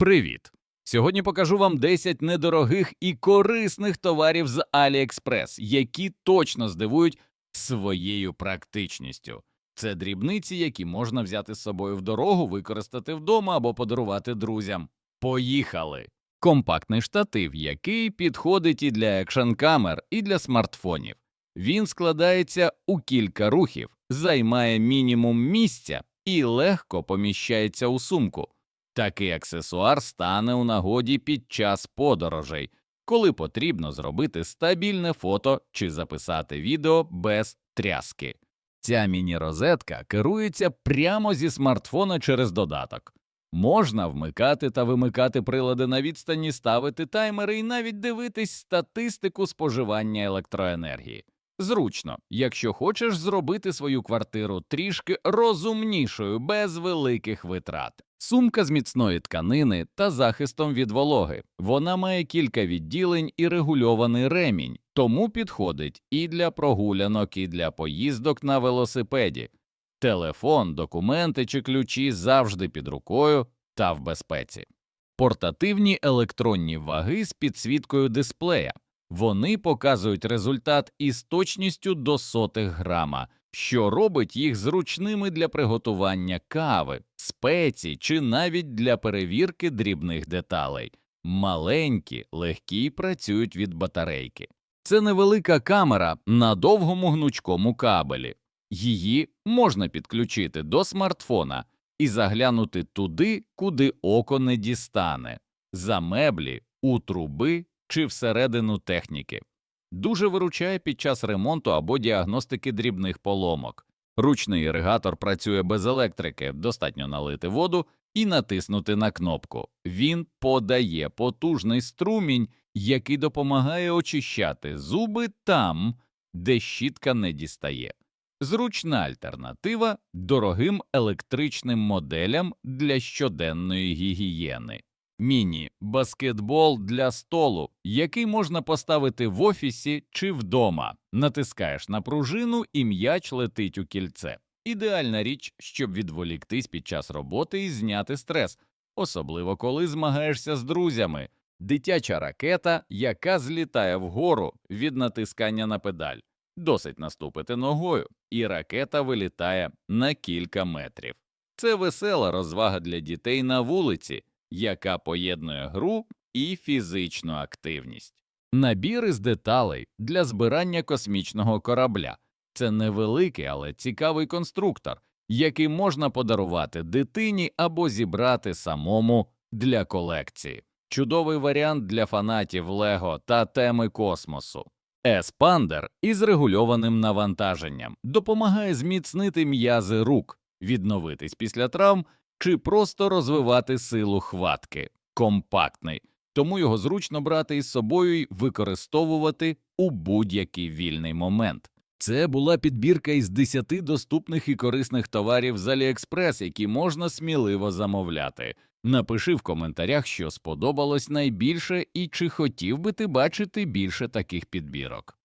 Привіт! Сьогодні покажу вам 10 недорогих і корисних товарів з AliExpress, які точно здивують своєю практичністю. Це дрібниці, які можна взяти з собою в дорогу, використати вдома або подарувати друзям. Поїхали! Компактний штатив, який підходить і для екшн-камер, і для смартфонів. Він складається у кілька рухів, займає мінімум місця і легко поміщається у сумку. Такий аксесуар стане у нагоді під час подорожей, коли потрібно зробити стабільне фото чи записати відео без тряски. Ця міні-розетка керується прямо зі смартфона через додаток. Можна вмикати та вимикати прилади на відстані, ставити таймери і навіть дивитись статистику споживання електроенергії. Зручно, якщо хочеш зробити свою квартиру трішки розумнішою без великих витрат. Сумка з міцної тканини та захистом від вологи. Вона має кілька відділень і регульований ремінь, тому підходить і для прогулянок, і для поїздок на велосипеді. Телефон, документи чи ключі завжди під рукою та в безпеці. Портативні електронні ваги з підсвіткою дисплея. Вони показують результат із точністю до сотих грама, що робить їх зручними для приготування кави, спецій чи навіть для перевірки дрібних деталей. Маленькі, легкі й працюють від батарейки. Це невелика камера на довгому гнучкому кабелі. Її можна підключити до смартфона і заглянути туди, куди око не дістане, за меблі, у труби чи всередину техніки. Дуже виручає під час ремонту або діагностики дрібних поломок. Ручний іригатор працює без електрики, достатньо налити воду і натиснути на кнопку. Він подає потужний струмінь, який допомагає очищати зуби там, де щітка не дістає. Зручна альтернатива дорогим електричним моделям для щоденної гігієни. Міні баскетбол для столу, який можна поставити в офісі чи вдома. Натискаєш на пружину і м'яч летить у кільце. Ідеальна річ, щоб відволіктись під час роботи і зняти стрес, особливо коли змагаєшся з друзями. Дитяча ракета, яка злітає вгору від натискання на педаль. Досить наступити ногою, і ракета вилітає на кілька метрів. Це весела розвага для дітей на вулиці, яка поєднує гру і фізичну активність. Набір із деталей для збирання космічного корабля це невеликий, але цікавий конструктор, який можна подарувати дитині або зібрати самому для колекції. Чудовий варіант для фанатів Лего та теми космосу. Еспандер із регульованим навантаженням допомагає зміцнити м'язи рук, відновитись після травм чи просто розвивати силу хватки. Компактний, тому його зручно брати із собою і використовувати у будь-який вільний момент. Це була підбірка із 10 доступних і корисних товарів з AliExpress, які можна сміливо замовляти. Напиши в коментарях, що сподобалось найбільше і чи хотів би ти бачити більше таких підбірок.